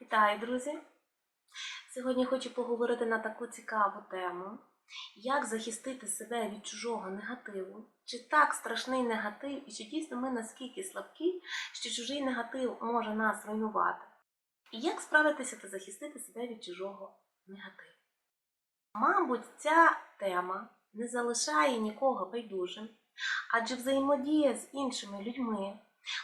Вітаю, друзі! Сьогодні хочу поговорити на таку цікаву тему, як захистити себе від чужого негативу. Чи так страшний негатив, і чи дійсно ми наскільки слабкі, що чужий негатив може нас руйнувати? І як справитися та захистити себе від чужого негативу? Мабуть, ця тема не залишає нікого байдужим, адже взаємодія з іншими людьми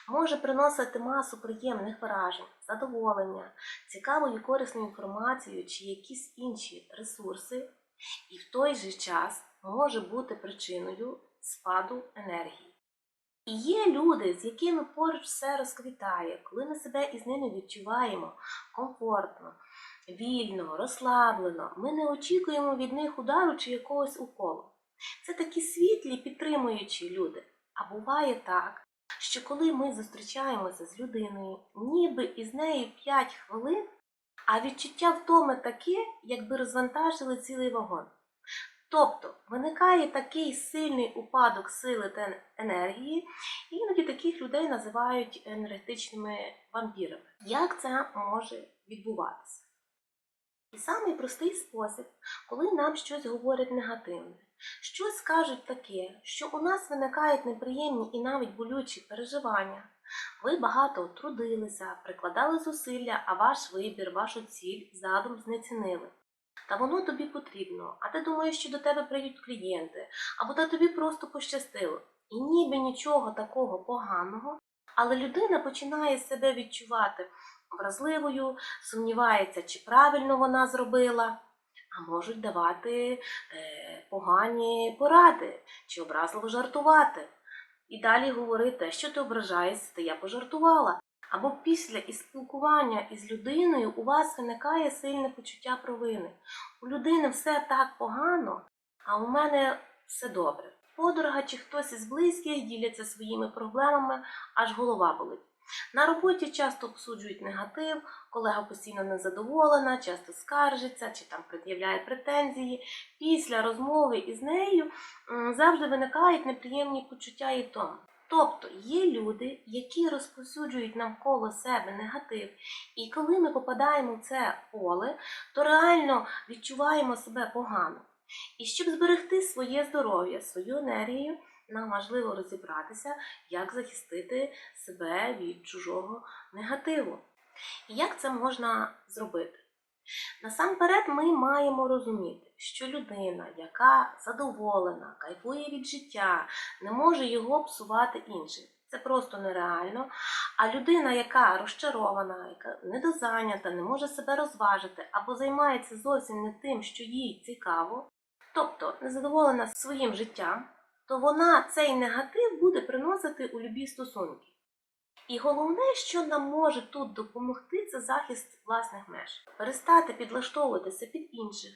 може приносити масу приємних вражень, задоволення, цікаву і корисну інформацію чи якісь інші ресурси, і в той же час може бути причиною спаду енергії. І є люди, з якими поруч все розквітає, коли ми себе із ними відчуваємо комфортно, вільно, розслаблено, ми не очікуємо від них удару чи якогось уколу. Це такі світлі, підтримуючі люди. А буває так, що коли ми зустрічаємося з людиною, ніби із нею 5 хвилин, а відчуття втоми таке, якби розвантажили цілий вагон. Тобто виникає такий сильний упадок сили та енергії, і іноді таких людей називають енергетичними вампірами. Як це може відбуватися? І самий простий спосіб, коли нам щось говорять негативне, щось кажуть таке, що у нас виникають неприємні і навіть болючі переживання. Ви багато трудилися, прикладали зусилля, а ваш вибір, вашу ціль, задум знецінили. Та воно тобі потрібно, а ти думаєш, що до тебе прийдуть клієнти, або та тобі просто пощастило. І ніби нічого такого поганого, але людина починає себе відчувати вразливою, сумнівається, чи правильно вона зробила, можуть давати е, погані поради чи образливо жартувати. І далі говорити, що ти ображаєшся, та я пожартувала. Або після із спілкування із людиною у вас виникає сильне почуття провини. У людини все так погано, а у мене все добре. Подорога чи хтось із близьких діляться своїми проблемами, аж голова болить. На роботі часто обсуджують негатив, колега постійно незадоволена, часто скаржиться чи там пред'являє претензії. Після розмови із нею завжди виникають неприємні почуття і втома. Тобто є люди, які розповсюджують навколо себе негатив, і коли ми попадаємо в це поле, то реально відчуваємо себе погано. І щоб зберегти своє здоров'я, свою енергію, нам важливо розібратися, як захистити себе від чужого негативу. І як це можна зробити? Насамперед, ми маємо розуміти, що людина, яка задоволена, кайфує від життя, не може його псувати іншим. Це просто нереально. А людина, яка розчарована, яка недозайнята, не може себе розважити або займається зовсім не тим, що їй цікаво, тобто незадоволена своїм життям, то вона цей негатив буде приносити у любі стосунки. І головне, що нам може тут допомогти, це захист власних меж. Перестати підлаштовуватися під інших,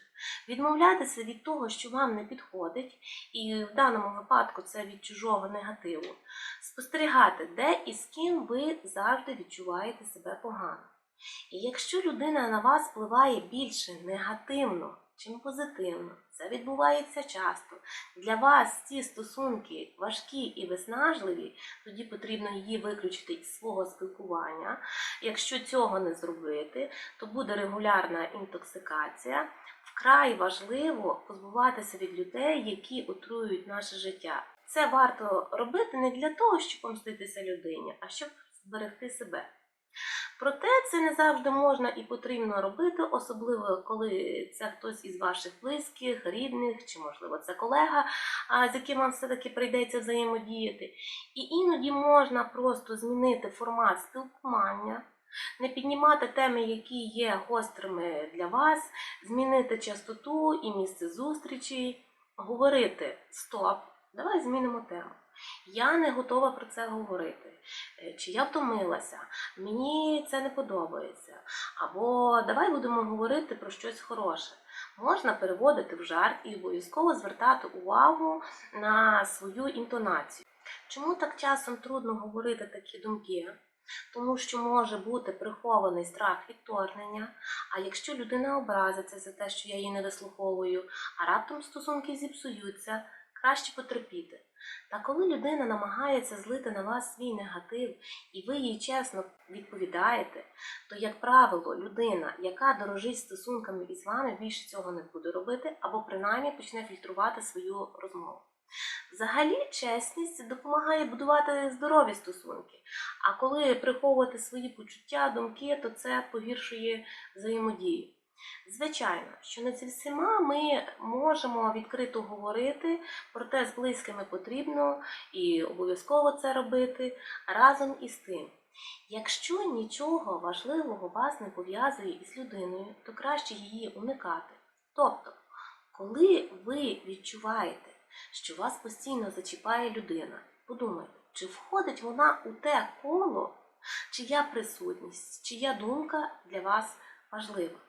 відмовлятися від того, що вам не підходить, і в даному випадку це від чужого негативу, спостерігати, де і з ким ви завжди відчуваєте себе погано. І якщо людина на вас впливає більше негативно, чим позитивно, це відбувається часто. Для вас ці стосунки важкі і виснажливі, тоді потрібно її виключити із свого спілкування. Якщо цього не зробити, то буде регулярна інтоксикація. Вкрай важливо позбуватися від людей, які отруюють наше життя. Це варто робити не для того, щоб помститися людині, а щоб зберегти себе. Проте це не завжди можна і потрібно робити, особливо коли це хтось із ваших близьких, рідних, чи, можливо, це колега, з яким вам все-таки прийдеться взаємодіяти. І іноді можна просто змінити формат спілкування, не піднімати теми, які є гострими для вас, змінити частоту і місце зустрічі, говорити стоп, давай змінимо тему. Я не готова про це говорити. Е, Чи я втомилася, мені це не подобається. Або давай будемо говорити про щось хороше. Можна переводити в жарт і обов'язково звертати увагу на свою інтонацію. Чому так часом трудно говорити такі думки? Тому що може бути прихований страх відторгнення. А якщо людина образиться за те, що я її не вислуховую, а раптом стосунки зіпсуються, краще потерпіти. Та коли людина намагається злити на вас свій негатив, і ви їй чесно відповідаєте, то, як правило, людина, яка дорожить стосунками із вами, більше цього не буде робити, або принаймні почне фільтрувати свою розмову. Взагалі, чесність допомагає будувати здорові стосунки. А коли приховувати свої почуття, думки, то це погіршує взаємодію. Звичайно, що не зі всіма ми можемо відкрито говорити, проте з близькими потрібно і обов'язково це робити разом із тим. Якщо нічого важливого вас не пов'язує із людиною, то краще її уникати. Тобто, коли ви відчуваєте, що вас постійно зачіпає людина, подумайте, чи входить вона у те коло, чия присутність, чия думка для вас важлива.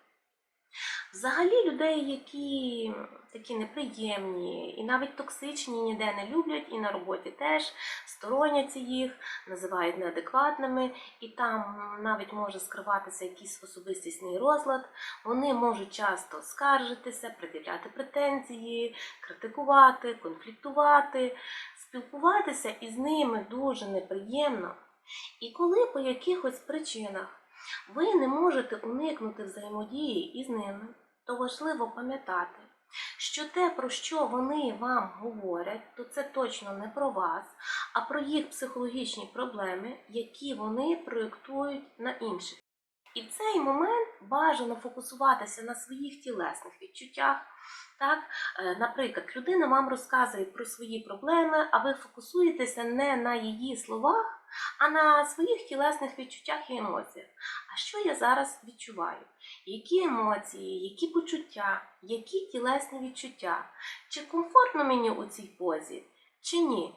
Взагалі людей, які такі неприємні і навіть токсичні, ніде не люблять, і на роботі теж стороняться їх, називають неадекватними, і там навіть може скриватися якийсь особистісний розлад. Вони можуть часто скаржитися, пред'являти претензії, критикувати, конфліктувати, спілкуватися із ними дуже неприємно. І коли по якихось причинах ви не можете уникнути взаємодії із ними, то важливо пам'ятати, що те, про що вони вам говорять, то це точно не про вас, а про їх психологічні проблеми, які вони проєктують на інших. І в цей момент бажано фокусуватися на своїх тілесних відчуттях. Так, Е, наприклад, людина вам розказує про свої проблеми, а ви фокусуєтеся не на її словах, а на своїх тілесних відчуттях і емоціях. А що я зараз відчуваю? Які емоції, які почуття, які тілесні відчуття? Чи комфортно мені у цій позі, чи ні?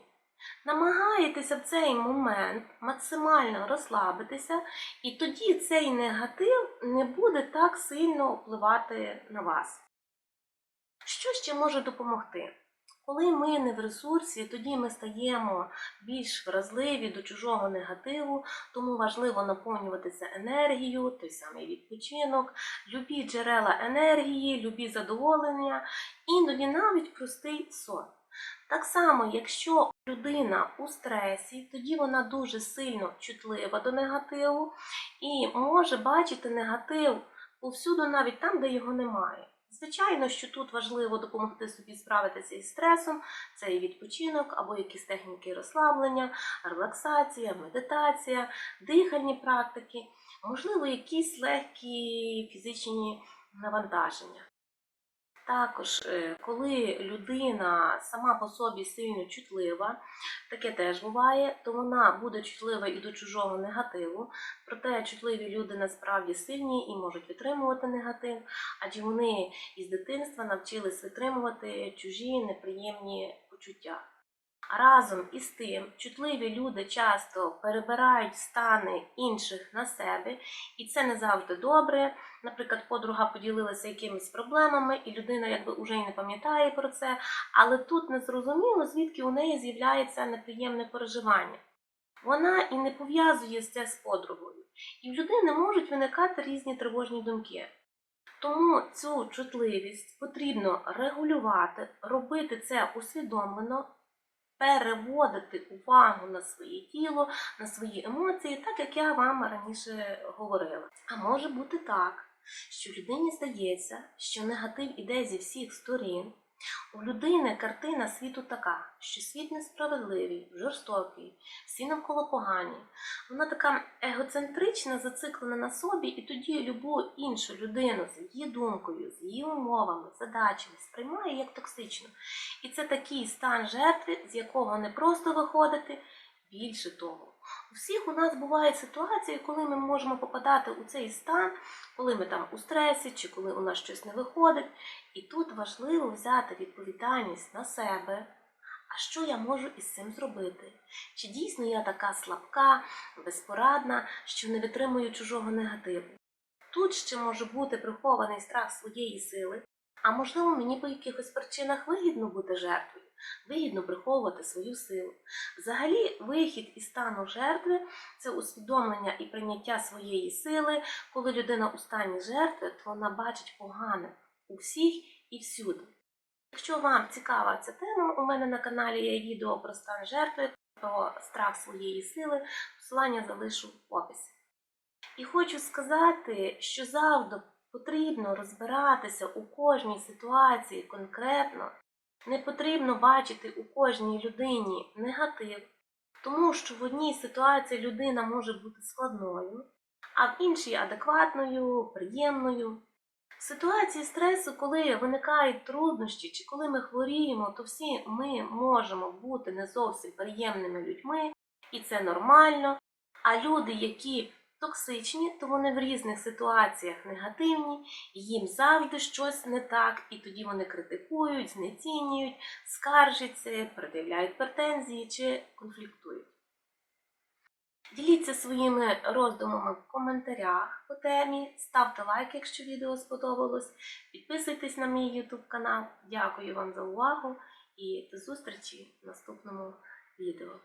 Намагаєтеся в цей момент максимально розслабитися, і тоді цей негатив не буде так сильно впливати на вас. Що ще може допомогти? Коли ми не в ресурсі, тоді ми стаємо більш вразливі до чужого негативу, тому важливо наповнюватися енергією, той самий відпочинок, любі джерела енергії, любі задоволення, іноді навіть простий сон. Так само, якщо людина у стресі, тоді вона дуже сильно чутлива до негативу і може бачити негатив повсюду, навіть там, де його немає. Звичайно, що тут важливо допомогти собі справитися із стресом, це і відпочинок або якісь техніки розслаблення, релаксація, медитація, дихальні практики, можливо, якісь легкі фізичні навантаження. Також, е, коли людина сама по собі сильно чутлива, таке теж буває, то вона буде чутлива і до чужого негативу. Проте чутливі люди насправді сильні і можуть витримувати негатив, адже вони із дитинства навчились витримувати чужі неприємні почуття. Разом із тим, чутливі люди часто перебирають стани інших на себе, і це не завжди добре. Наприклад, подруга поділилася якимись проблемами, і людина якби уже й не пам'ятає про це, але тут не зрозуміло, звідки у неї з'являється неприємне переживання. Вона і не пов'язує це з подругою, і в людини можуть виникати різні тривожні думки. Тому цю чутливість потрібно регулювати, робити це усвідомлено, переводити увагу на своє тіло, на свої емоції, так як я вам раніше говорила. А може бути так, що людині здається, що негатив іде зі всіх сторін. У людини картина світу така, що світ несправедливий, жорстокий, всі навколо погані. Вона така егоцентрична, зациклена на собі, і тоді любу іншу людину з її думкою, з її умовами, задачами сприймає як токсичну. І це такий стан жертви, з якого не просто виходити. Більше того, у всіх у нас бувають ситуації, коли ми можемо попадати у цей стан, коли ми там у стресі чи коли у нас щось не виходить. І тут важливо взяти відповідальність на себе. А що я можу із цим зробити? Чи дійсно я така слабка, безпорадна, що не витримую чужого негативу? Тут ще може бути прихований страх своєї сили, а можливо, мені по якихось причинах вигідно бути жертвою, вигідно приховувати свою силу. Взагалі, вихід із стану жертви це усвідомлення і прийняття своєї сили. Коли людина у стані жертви, то вона бачить погане у всіх і всюди. Якщо вам цікава ця тема, у мене на каналі є відео про стан жертви, про страх своєї сили. Посилання залишу в описі. І хочу сказати, що завжди потрібно розбиратися у кожній ситуації конкретно. Не потрібно бачити у кожній людині негатив, тому що в одній ситуації людина може бути складною, а в іншій адекватною, приємною. В ситуації стресу, коли виникають труднощі чи коли ми хворіємо, то всі ми можемо бути не зовсім приємними людьми, і це нормально. А люди, які токсичні, то вони в різних ситуаціях негативні, їм завжди щось не так, і тоді вони критикують, знецінюють, скаржаться, пред'являють претензії чи конфліктують. Діліться своїми роздумами в коментарях по темі, ставте лайк, якщо відео сподобалось, підписуйтесь на мій YouTube канал. Дякую вам за увагу і до зустрічі в наступному відео.